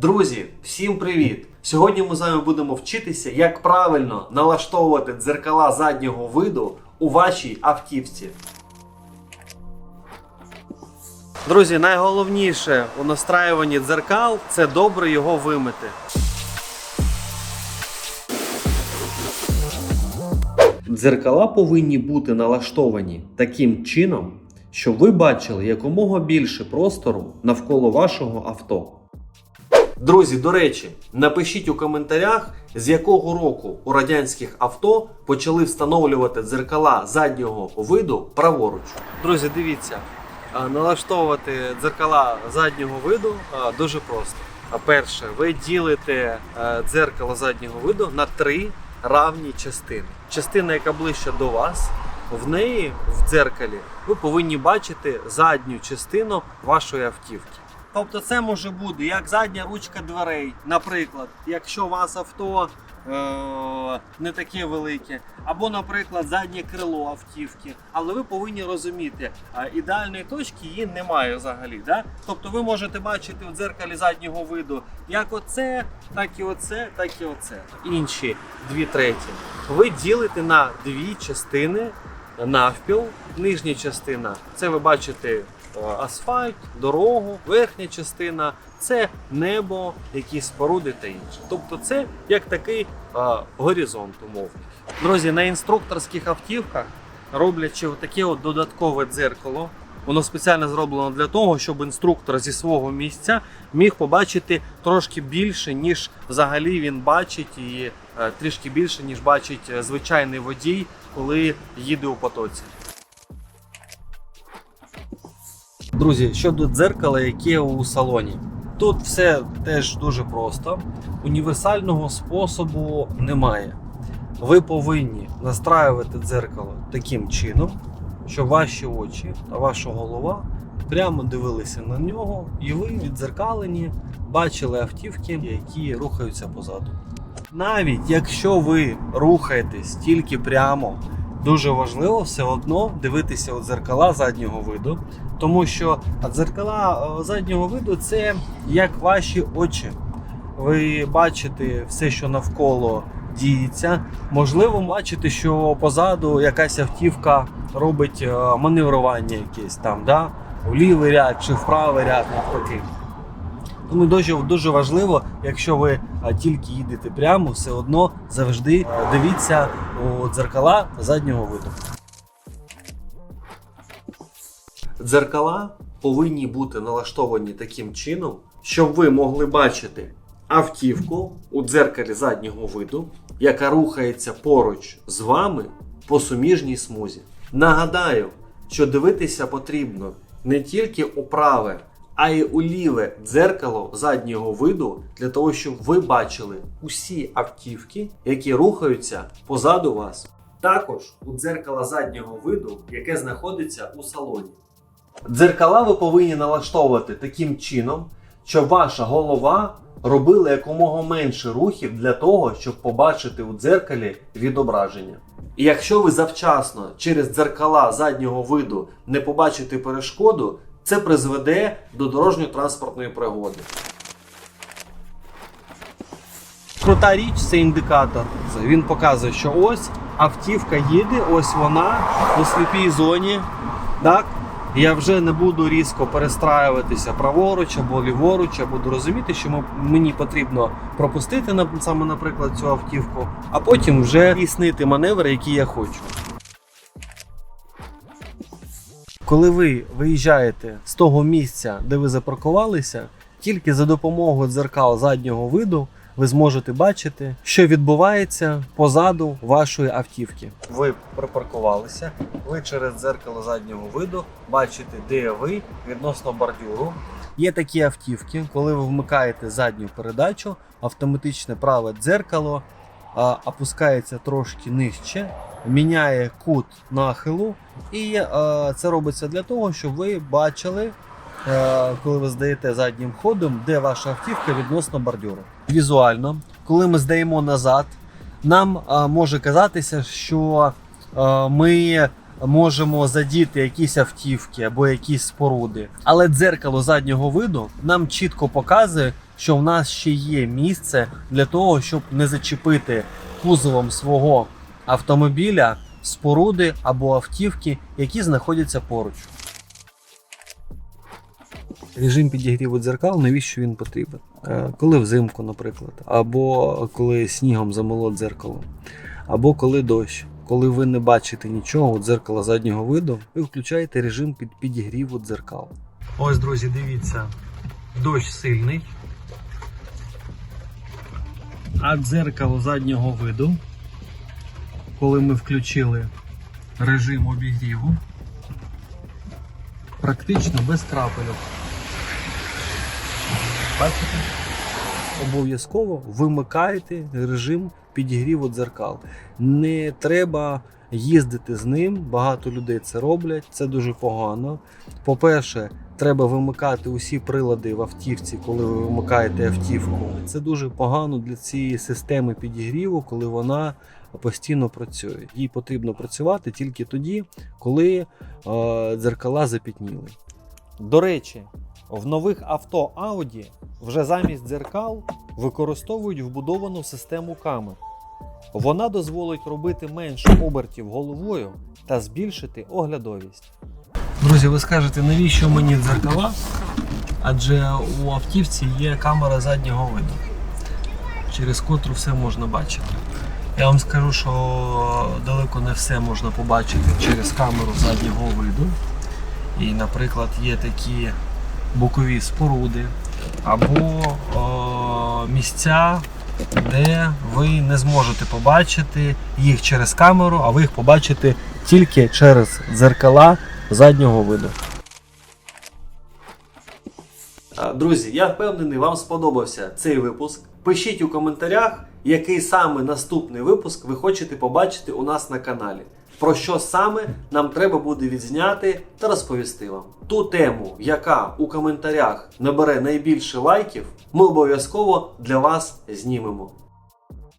Друзі, всім привіт! Сьогодні ми з вами будемо вчитися, як правильно налаштовувати дзеркала заднього виду у вашій автівці. Друзі, найголовніше у настраюванні дзеркал це добре його вимити. Дзеркала повинні бути налаштовані таким чином, щоб ви бачили якомога більше простору навколо вашого авто. Друзі, до речі, напишіть у коментарях, з якого року у радянських авто почали встановлювати дзеркала заднього виду праворуч. Друзі, дивіться, налаштовувати дзеркала заднього виду дуже просто. Перше, ви ділите дзеркало заднього виду на три равні частини. Частина, яка ближче до вас, в неї в дзеркалі ви повинні бачити задню частину вашої автівки. Тобто це може бути як задня ручка дверей, наприклад, якщо у вас авто е- не таке велике, або, наприклад, заднє крило автівки. Але ви повинні розуміти, ідеальної точки її немає взагалі. Да? Тобто ви можете бачити у дзеркалі заднього виду як оце, так і оце, так і оце. Інші дві треті. Ви ділите на дві частини навпіл. Нижня частина це ви бачите асфальт, дорогу, верхня частина це небо, якісь споруди та інше. Тобто це як такий а, горизонт умовний. Друзі, на інструкторських автівках роблячи таке от додаткове дзеркало. Воно спеціально зроблено для того, щоб інструктор зі свого місця міг побачити трошки більше, ніж взагалі він бачить, і е, трішки більше, ніж бачить е, звичайний водій, коли їде у потоці. Друзі, щодо дзеркала, яке у салоні. Тут все теж дуже просто. Універсального способу немає. Ви повинні настраювати дзеркало таким чином, щоб ваші очі та ваша голова прямо дивилися на нього, і ви відзеркалені бачили автівки, які рухаються позаду. Навіть якщо ви рухаєтесь тільки прямо, дуже важливо все одно дивитися у дзеркала заднього виду, тому що дзеркала е, заднього виду це як ваші очі. Ви бачите все, що навколо діється. Можливо, бачите, що позаду якась автівка робить е, маневрування якесь там, да? в лівий ряд чи в правий ряд навпаки. Тому дуже, дуже важливо, якщо ви тільки їдете прямо, все одно завжди дивіться у дзеркала заднього виду. Дзеркала повинні бути налаштовані таким чином, щоб ви могли бачити автівку у дзеркалі заднього виду, яка рухається поруч з вами по суміжній смузі. Нагадаю, що дивитися потрібно не тільки у праве, а й у ліве дзеркало заднього виду для того, щоб ви бачили усі автівки, які рухаються позаду вас. Також у дзеркало заднього виду, яке знаходиться у салоні. Дзеркала ви повинні налаштовувати таким чином, щоб ваша голова робила якомога менше рухів для того, щоб побачити у дзеркалі відображення. І якщо ви завчасно через дзеркала заднього виду не побачите перешкоду, це призведе до дорожньо-транспортної пригоди. Крута річ це індикатор. Він показує, що ось автівка їде, ось вона у сліпій зоні. Так? Я вже не буду різко перестраюватися праворуч або ліворуч, я буду розуміти, що мені потрібно пропустити саме, наприклад, цю автівку, а потім вже здійснити маневр, який я хочу. Коли ви виїжджаєте з того місця, де ви запаркувалися, тільки за допомогою дзеркал заднього виду ви зможете бачити, що відбувається позаду вашої автівки. Ви припаркувалися, ви через дзеркало заднього виду бачите, де ви відносно бордюру. Є такі автівки, коли ви вмикаєте задню передачу, автоматичне праве дзеркало опускається трошки нижче, міняє кут нахилу, і е, це робиться для того, щоб ви бачили, е, коли ви здаєте заднім ходом, де ваша автівка відносно бордюру. Візуально, коли ми здаємо назад, нам е, може казатися, що ми можемо задіти якісь автівки або якісь споруди. Але дзеркало заднього виду нам чітко показує, що в нас ще є місце для того, щоб не зачепити кузовом свого автомобіля споруди або автівки, які знаходяться поруч. Режим підігріву дзеркал, навіщо він потрібен? Е, Коли взимку, наприклад, або коли снігом замело дзеркало, або коли дощ. Коли ви не бачите нічого, дзеркала заднього виду, ви включаєте режим під підігріву дзеркал. Ось, друзі, дивіться, дощ сильний. А дзеркало заднього виду, коли ми включили режим обігріву, практично без крапельок. Бачите? Обов'язково вимикайте режим підігріву дзеркал. Не треба їздити з ним. Багато людей це роблять, це дуже погано. По-перше, треба вимикати усі прилади в автівці, коли ви вимикаєте автівку. Це дуже погано для цієї системи підігріву, коли вона постійно працює. Їй потрібно працювати тільки тоді, коли е, дзеркала запітніли. До речі, в нових авто Audi вже замість дзеркал використовують вбудовану систему камер. Вона дозволить робити менше обертів головою та збільшити оглядовість. Друзі, ви скажете, навіщо мені дзеркала? Адже у автівці є камера заднього виду, через котру все можна бачити. Я вам скажу, що далеко не все можна побачити через камеру заднього виду. І, наприклад, є такі бокові споруди або о, місця, де ви не зможете побачити їх через камеру, а ви їх побачите тільки через дзеркала заднього виду. Друзі, я впевнений, вам сподобався цей випуск. Пишіть у коментарях, який саме наступний випуск ви хочете побачити у нас на каналі. Про що саме нам треба буде відзняти та розповісти вам. Ту тему, яка у коментарях набере найбільше лайків, ми обов'язково для вас знімемо.